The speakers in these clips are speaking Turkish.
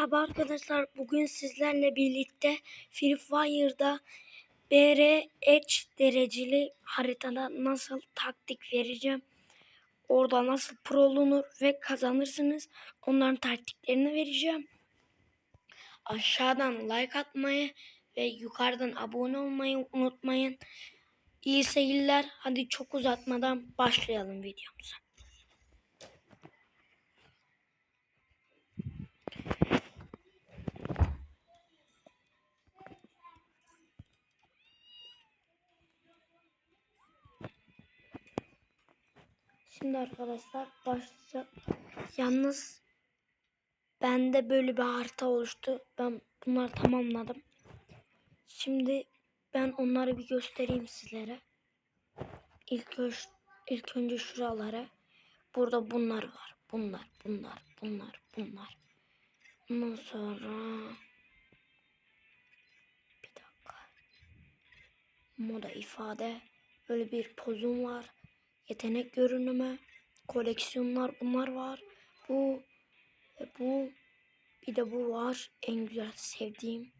Merhaba arkadaşlar. Bugün sizlerle birlikte Free Fire'da BR dereceli haritada nasıl taktik vereceğim. Orada nasıl pro olunur ve kazanırsınız. Onların taktiklerini vereceğim. Aşağıdan like atmayı ve yukarıdan abone olmayı unutmayın. İyi seyirler. Hadi çok uzatmadan başlayalım videomuza. Şimdi arkadaşlar başlayacak. Yalnız bende böyle bir harita oluştu. Ben bunları tamamladım. Şimdi ben onları bir göstereyim sizlere. İlk, öş- ilk önce şuralara. Burada bunlar var. Bunlar, bunlar, bunlar, bunlar. Ondan sonra bir dakika. Moda ifade. Böyle bir pozum var. Yetenek görünümü. Koleksiyonlar bunlar var. Bu ve bu bir de bu var. En güzel sevdiğim.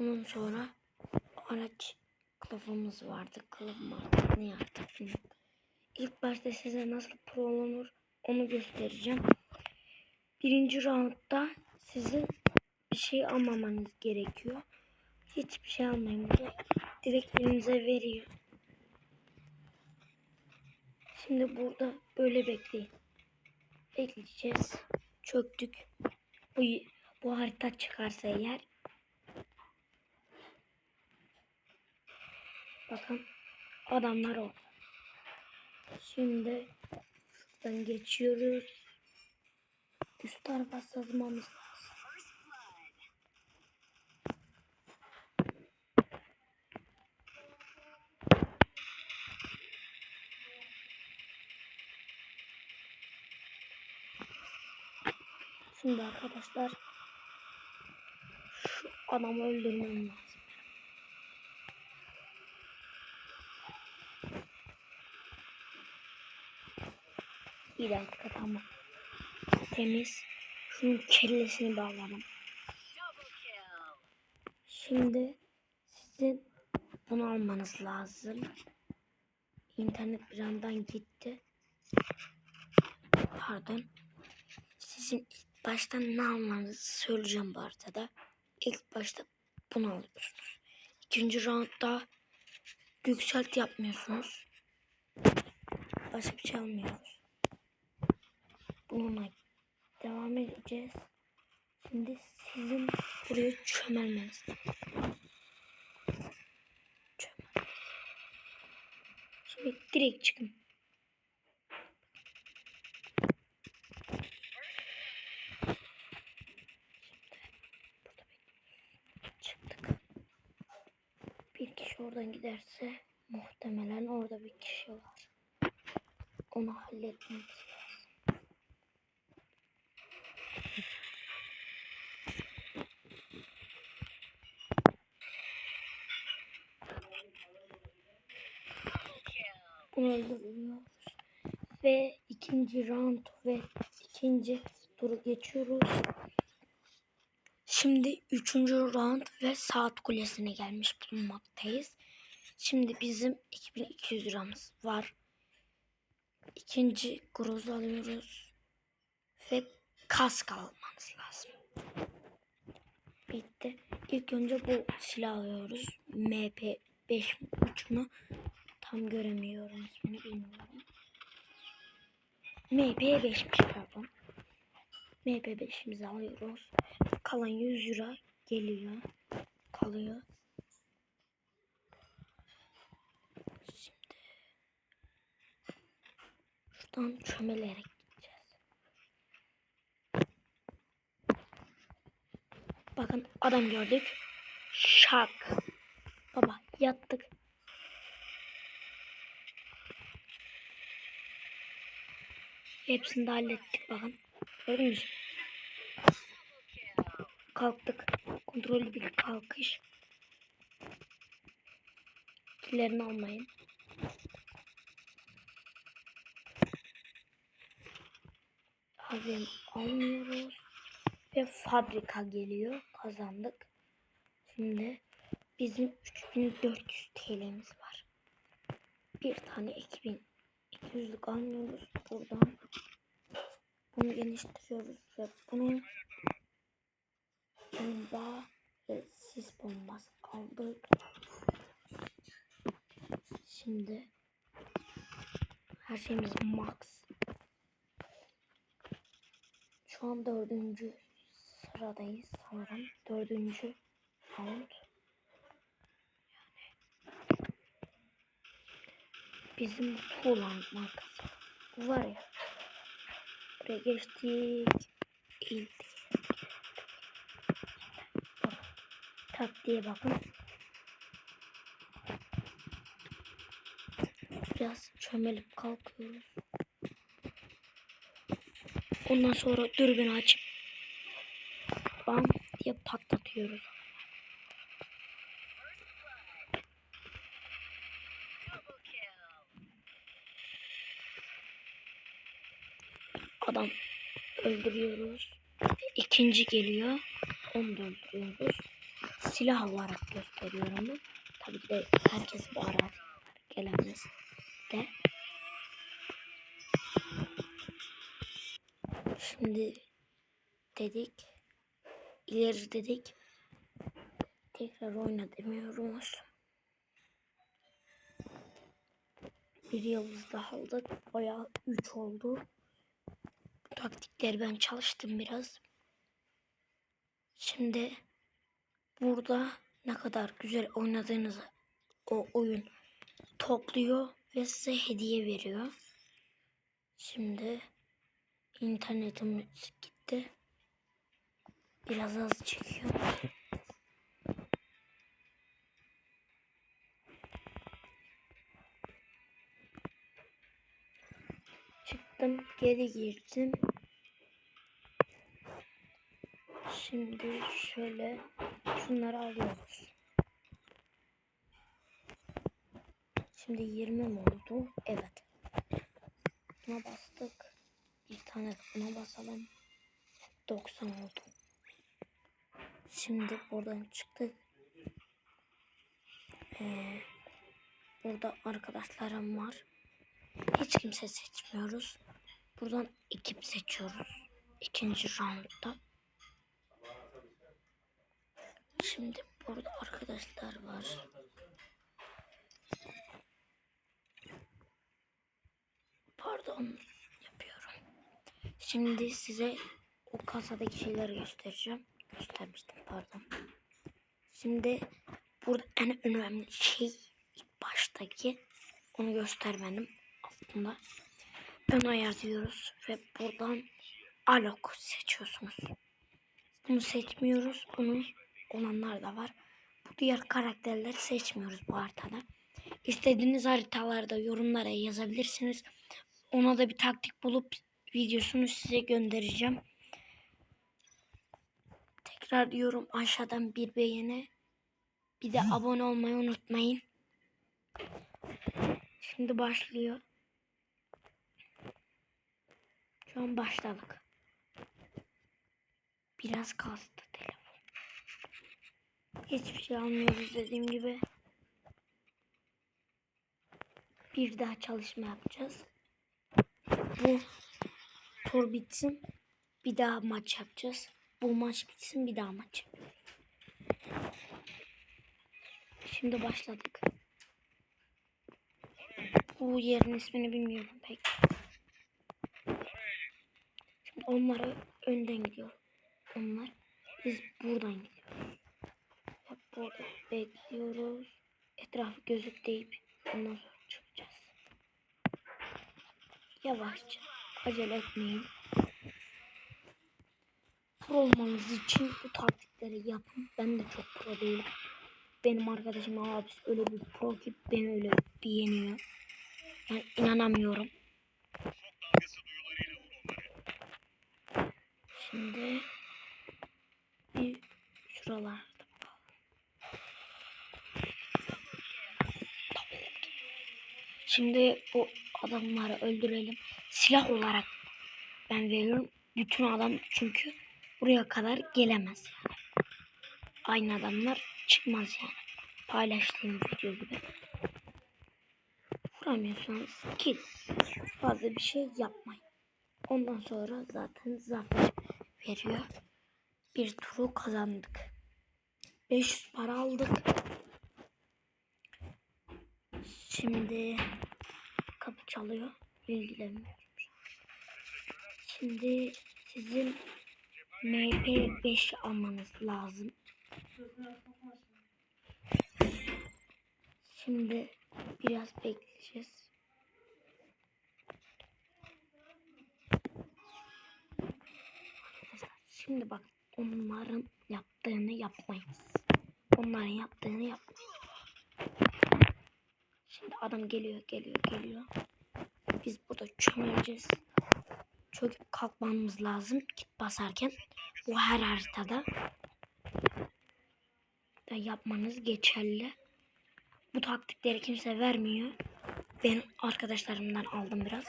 Ondan sonra araç kılıfımız vardı. Kılıf artık ne bilmiyorum. İlk başta size nasıl pro olunur onu göstereceğim. Birinci roundda sizin bir şey almamanız gerekiyor. Hiçbir şey almayın. Direkt elinize veriyor. Şimdi burada böyle bekleyin. Bekleyeceğiz. Çöktük. Bu, bu harita çıkarsa eğer. Bakın adamlar o. Şimdi şuradan geçiyoruz. Üst tarafa sızmamız lazım. Şimdi arkadaşlar şu adamı öldürmem lazım. Bir dakika tamam. Temiz. Şunun kellesini bağladım. Şimdi sizin bunu almanız lazım. İnternet bir yandan gitti. Pardon. Sizin ilk başta ne almanızı söyleyeceğim bu haritada. İlk başta bunu alıyorsunuz. İkinci roundda yükselt yapmıyorsunuz. Başka bir şey almıyoruz. Bununla devam edeceğiz. Şimdi sizin buraya çömelmeniz. Çömel. Şimdi direkt çıkın. Burada bekliyoruz. Çıktık. Bir kişi oradan giderse muhtemelen orada bir kişi var. Onu halletmemiz lazım. Bunu öldürüyoruz. Ve ikinci round ve ikinci turu geçiyoruz. Şimdi üçüncü round ve saat kulesine gelmiş bulunmaktayız. Şimdi bizim 2200 liramız var. İkinci groz alıyoruz. Ve kask almanız lazım. Bitti. İlk önce bu silah alıyoruz. MP5 mu? Tam göremiyorum ismini bilmiyorum. MP5'miş pardon. MP5'imizi alıyoruz. Kalan 100 lira geliyor. Kalıyor. Şimdi şuradan çömelerek gideceğiz. Bakın adam gördük. Şak. Baba yattık. Hepsini de hallettik bakın. Gördünüz mü? Kalktık. Kontrollü bir kalkış. Killerini almayın. Hazin almıyoruz. ve fabrika geliyor. Kazandık. Şimdi bizim 3400 TL'miz var. Bir tane 2200'lük almıyoruz buradan. Bunu genişletiyoruz ve bunu bomba ve sis bombası aldık. Şimdi her şeyimiz max. Şu an dördüncü sıradayız sanırım. Dördüncü round. Yani bizim Tuğlan markası. Var ya. Buraya geçtik. İlk. Taktiğe bakın. Biraz çömelip kalkıyoruz. Ondan sonra dürbünü açıp bam diye patlatıyoruz. Adam öldürüyoruz. İkinci geliyor. Onu da öldürüyoruz. Silah olarak gösteriyorum onu. Tabii ki de herkes bu ara gelemez de. Şimdi dedik. ileri dedik. Tekrar oyna demiyoruz. Bir yıldız daha aldık. Bayağı 3 oldu. Bu taktikleri ben çalıştım biraz. Şimdi burada ne kadar güzel oynadığınızı o oyun topluyor ve size hediye veriyor. Şimdi internetim gitti. Biraz az çekiyor. Çıktım, geri girdim. Şimdi şöyle şunları alıyoruz. Şimdi 20 mi oldu? Evet. Buna bastık. Bir tane buna basalım. 90 oldu. Şimdi buradan çıktık. Ee, burada arkadaşlarım var. Hiç kimse seçmiyoruz. Buradan ekip seçiyoruz. İkinci roundda. Şimdi burada arkadaşlar var. Pardon yapıyorum. Şimdi size o kasadaki şeyleri göstereceğim. Göstermiştim pardon. Şimdi burada en önemli şey ilk baştaki onu göstermedim aslında. Ön ayar diyoruz ve buradan alok seçiyorsunuz. Bunu seçmiyoruz. Bunu olanlar da var. Bu diğer karakterleri seçmiyoruz bu haritada. İstediğiniz haritalarda yorumlara yazabilirsiniz. Ona da bir taktik bulup videosunu size göndereceğim. Tekrar diyorum aşağıdan bir beğeni. Bir de abone olmayı unutmayın. Şimdi başlıyor. Şu an başladık. Biraz kastı. Hiçbir şey almıyoruz dediğim gibi. Bir daha çalışma yapacağız. Bu tur bitsin. Bir daha maç yapacağız. Bu maç bitsin bir daha maç. Şimdi başladık. Bu yerin ismini bilmiyorum pek. Şimdi onlara önden gidiyor. Onlar. Biz buradan gidiyoruz. Burada bekliyoruz. Etrafı gözük deyip ondan sonra çıkacağız. Yavaşça. Acele etmeyin. Pro olmanız için bu taktikleri yapın. Ben de çok pro değilim. Benim arkadaşım abisi öyle bir pro ki beni öyle bir yeniyor. Yani inanamıyorum. Şimdi bir şuralarda Şimdi bu adamları öldürelim. Silah olarak ben veriyorum. Bütün adam çünkü buraya kadar gelemez yani. Aynı adamlar çıkmaz yani. Paylaştığım video gibi. Vuramıyorsanız kill. Fazla bir şey yapmayın. Ondan sonra zaten zafer veriyor. Bir turu kazandık. 500 para aldık. Şimdi kapı çalıyor. İlgilenmiyorum. Şimdi sizin MP5 almanız lazım. Şimdi biraz bekleyeceğiz. Şimdi bak onların yaptığını yapmayız. Onların yaptığını yapmayız. Adam geliyor geliyor geliyor. Biz burada çömeleceğiz. Çöküp kalkmamız lazım kit basarken. Bu her haritada da yapmanız geçerli. Bu taktikleri kimse vermiyor. Ben arkadaşlarımdan aldım biraz.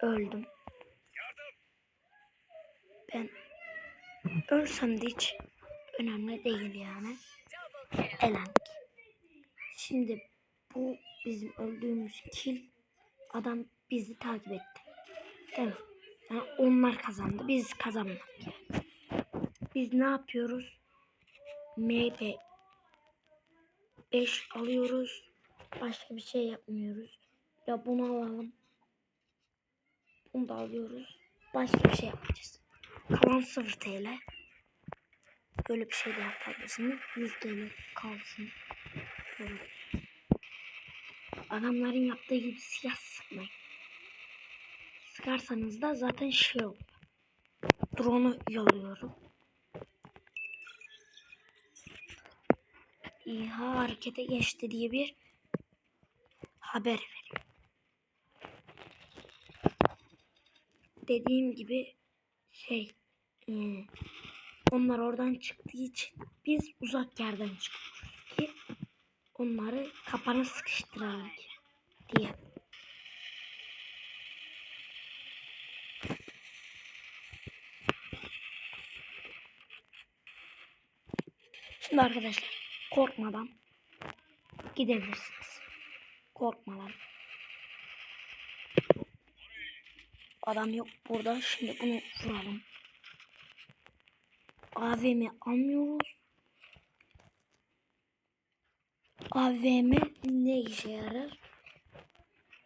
Öldüm. Ben ölsem de hiç önemli değil yani. Elendik. Şimdi bu bizim öldüğümüz kill adam bizi takip etti. Mi? Yani onlar kazandı. Biz kazanmadık. Biz ne yapıyoruz? MP 5 alıyoruz. Başka bir şey yapmıyoruz. Ya bunu alalım. Bunu da alıyoruz. Başka bir şey yapmayacağız. Kalan 0 TL. Böyle bir şey de yapabilirsiniz. 100 TL kalsın. Böyle. Adamların yaptığı gibi siyah sıkmayın. Sıkarsanız da zaten şey oluyor. Drone'u yolluyorum. İHA harekete geçti diye bir haber veriyor. Dediğim gibi şey e, onlar oradan çıktığı için biz uzak yerden çıkıyoruz onları kapana sıkıştıralım diye. Şimdi arkadaşlar korkmadan gidebilirsiniz. Korkmadan. Adam yok burada. Şimdi bunu vuralım. AVM almıyoruz. AVM ne işe yarar?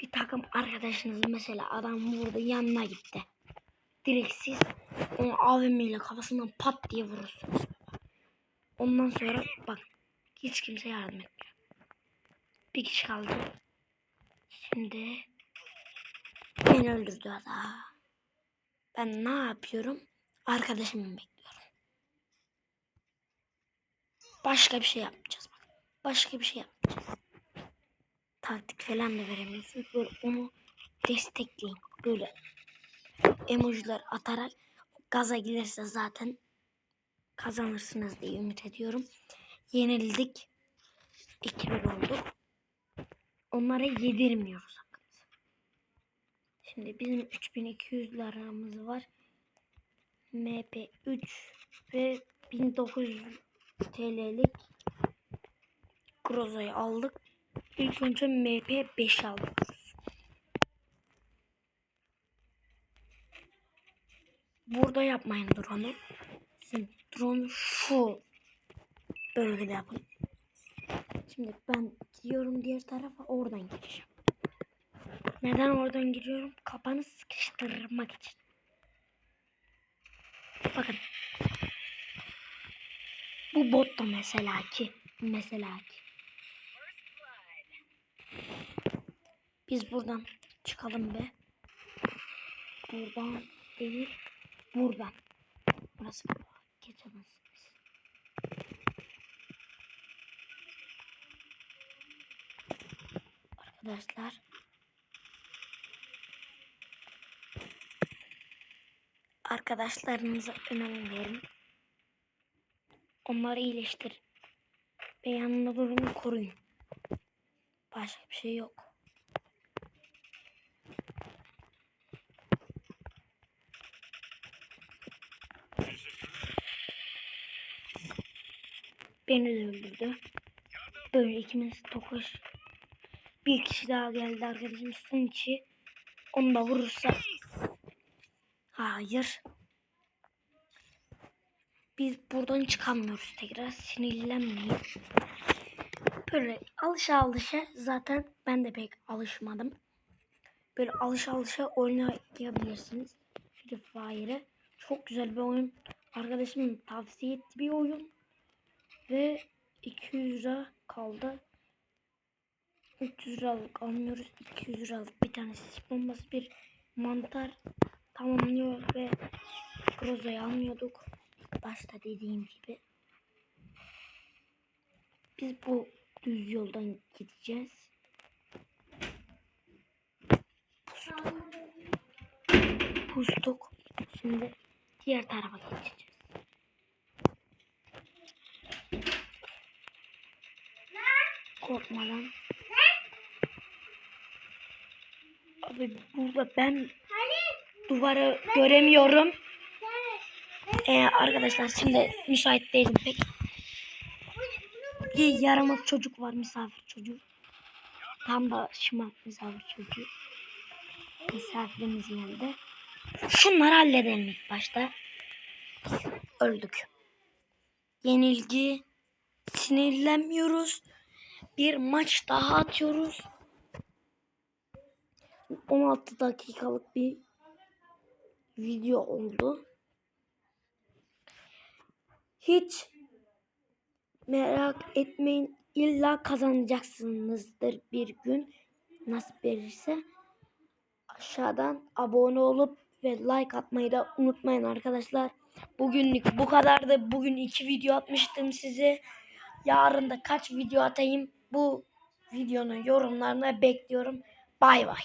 Bir takım arkadaşınız mesela adam vurdu yanına gitti. Direkt siz onu AVM ile kafasından pat diye vurursunuz. Ondan sonra bak hiç kimse yardım etmiyor. Bir kişi kaldı. Şimdi beni öldürdü adam. Ben ne yapıyorum? Arkadaşımı bekliyorum. Başka bir şey yapmayacağız. Başka bir şey yapmayacağız. Taktik falan da veremiyorsun. Böyle onu destekleyin. Böyle emojiler atarak gaza gelirse zaten kazanırsınız diye ümit ediyorum. Yenildik. 2-1 olduk. Onlara yedirmiyoruz hakkımızı. Şimdi bizim 3200 liramız var. MP3 ve 1900 TL'lik Groza'yı aldık. İlk önce MP5 alıyoruz. Burada yapmayın drone'u. Şimdi drone şu bölgede yapın. Şimdi ben gidiyorum diğer tarafa oradan gireceğim. Neden oradan giriyorum? Kapanı sıkıştırmak için. Bakın. Bu bot da mesela ki. Mesela ki. Biz buradan çıkalım be. Buradan değil. Buradan. Burası geçemezsiniz. Arkadaşlar. Arkadaşlarınıza önem verin. Onları iyileştirin. Ve yanında durun koruyun. Başka bir şey yok. Beni de öldürdü. Böyle ikimiz tokaş. Bir kişi daha geldi arkadaşım. Kişi. Onu da vurursa. Hayır. Biz buradan çıkamıyoruz tekrar. Sinirlenmeyin. Böyle alışa alışa zaten ben de pek alışmadım. Böyle alışa alışa oynayabilirsiniz. Free Fire'ı. Çok güzel bir oyun. Arkadaşım tavsiye etti bir oyun. Ve 200 lira kaldı. 300 liralık almıyoruz. 200 liralık bir tane sis bombası bir mantar tamamlıyor ve Groza'yı almıyorduk. Başta dediğim gibi. Biz bu düz yoldan gideceğiz. Pustuk. Pustuk. Şimdi diğer tarafa geçeceğiz. Korkmadan. Abi burada ben duvarı göremiyorum. Ee, arkadaşlar şimdi müsait değilim pek. Bir yaramaz çocuk var misafir çocuğu. Tam da şımarık misafir çocuğu. Misafirimiz geldi. Şunları halledelim ilk başta. Öldük. Yenilgi. Sinirlenmiyoruz. Bir maç daha atıyoruz. 16 dakikalık bir video oldu. Hiç merak etmeyin. İlla kazanacaksınızdır bir gün. Nasıl verirse. Aşağıdan abone olup ve like atmayı da unutmayın arkadaşlar. Bugünlük bu kadardı. Bugün iki video atmıştım size. Yarın da kaç video atayım bu videonun yorumlarına bekliyorum. Bay bay.